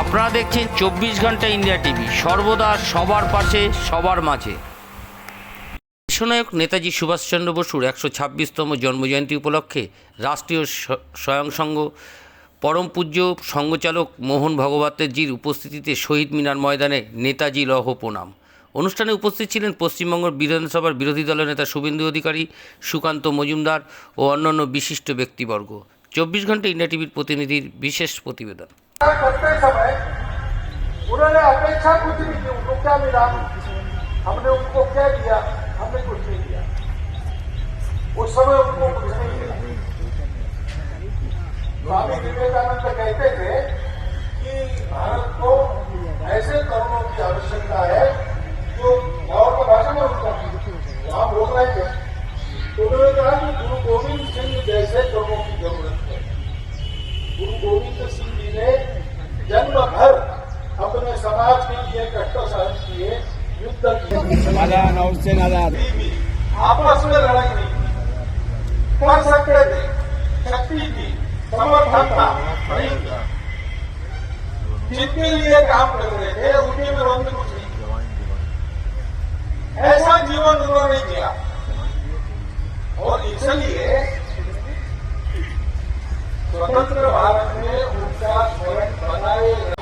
আপনারা দেখছেন চব্বিশ ঘণ্টা ইন্ডিয়া টিভি। সর্বদা সবার পাশে, সবার মাঝে। বিশ্বনায়ক নেতাজি সুভাষচন্দ্র বসুর একশো ছাব্বিশতম জন্মজয়ন্তী উপলক্ষে রাষ্ট্রীয় স্বয়ংসংঘ পরম পূজ্য সংঘচালক মোহন ভগবতের উপস্থিতিতে শহীদ মিনার ময়দানে নেতাজি লহ প্রণাম। অনুষ্ঠানে উপস্থিত ছিলেন পশ্চিমবঙ্গ বিধানসভার বিরোধী দলের নেতা শুভেন্দু অধিকারী, সুকান্ত মজুমদার ও অন্যান্য বিশিষ্ট ব্যক্তিবর্গ। চব্বিশ ঘণ্টা ইন্ডিয়া টিভির প্রতিনিধির বিশেষ প্রতিবেদন। करते समय उन्होंने अपेक्षा कुछ नहीं की, उनको क्या मिला? हमने उनको क्या दिया? हमने कुछ नहीं दिया। उस समय उनको कुछ नहीं मिला स्वामी विवेकानंद कहते थे कि भारत को ऐसे करोड़ों की आवश्यकता है जो और का भाषण है उनका वहाँ बोल रहे थे तो उन्होंने कहा कि गुरु गोविंद सिंह जैसे कर्मों की ज़रूरत है। गुरु गोविंद सिंह समाज के लिए कष्ट सहन किए युद्ध किए। आपस में लड़ाई नहीं। कर सकते थे शक्ति की समर्थन था नहीं। जिनके लिए काम कर रहे थे उनके में कुछ नहीं ऐसा जीवन उन्होंने किया और इसलिए स्वतंत्र भारत में उनका स्वयं बनाए